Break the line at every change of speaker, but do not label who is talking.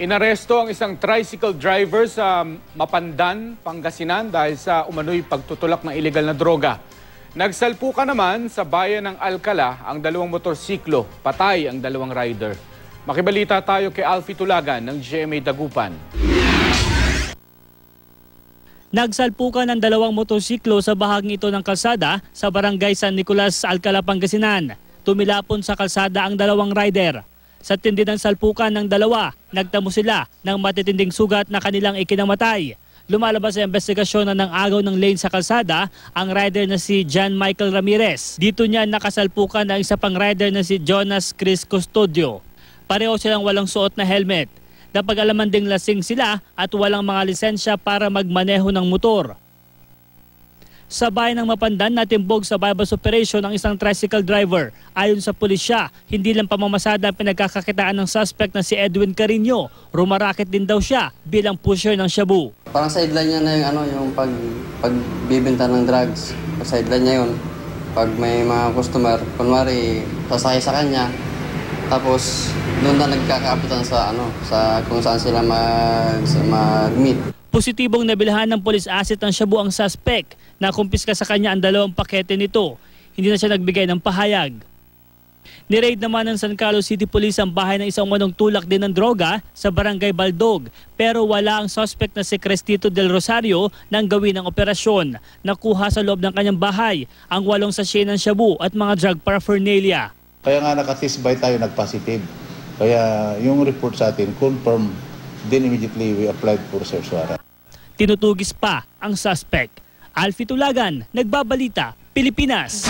Inaresto ang isang tricycle driver sa Mapandan, Pangasinan dahil sa umano'y pagtutulak ng ilegal na droga. Nagsalpukan naman sa bayan ng Alcala ang dalawang motorsiklo. Patay ang dalawang rider. Makibalita tayo kay Alfie Tulagan ng GMA Dagupan.
Nagsalpukan ng dalawang motorsiklo sa bahaging ito ng kalsada sa barangay San Nicolas, Alcala, Pangasinan. Tumilapon sa kalsada ang dalawang rider. Sa tindi ng salpukan ng dalawa, nagtamo sila ng matitinding sugat na kanilang ikinamatay. Lumalabas sa investigasyon na ng agaw ng lane sa kalsada ang rider na si John Michael Ramirez. Dito niya nakasalpukan ang isa pang rider na si Jonas Chris Custodio. Pareho silang walang suot na helmet. Napag-alaman ding lasing sila at walang mga lisensya para magmaneho ng motor. Sa bayan ng Mapandan, natimbog sa bypass operation ang isang tricycle driver. Ayon sa pulisya, hindi lang pamamasada ang pinagkakakitaan ng suspect na si Edwin Carino. Rumaraket din daw siya bilang pusher ng shabu.
Parang sideline niya na yung ano, yung pag pagbibenta ng drugs. Sideline niya yun. Pag may mga customer, kunwari, sasakay sa kanya, tapos doon na nagkakapitan sa ano, sa kung saan sila mag, mag-meet.
Positibong nabilhan ng police asset ng shabu ang suspect na kumpiska sa kanya ang dalawang pakete nito. Hindi na siya nagbigay ng pahayag. Niraid naman ng San Carlos City Police ang bahay ng isang manong tulak din ng droga sa barangay Baldog pero wala ang suspect na si Crestito del Rosario nang gawin ang operasyon. Nakuha sa loob ng kanyang bahay ang walong sachet ng shabu at mga drug paraphernalia.
Kaya nga nakatisbay tayo nag-positive. Kaya yung report sa atin confirm then immediately we applied for search warrant.
Tinutugis pa ang suspect. Alfie Tulagan, Nagbabalita, Pilipinas.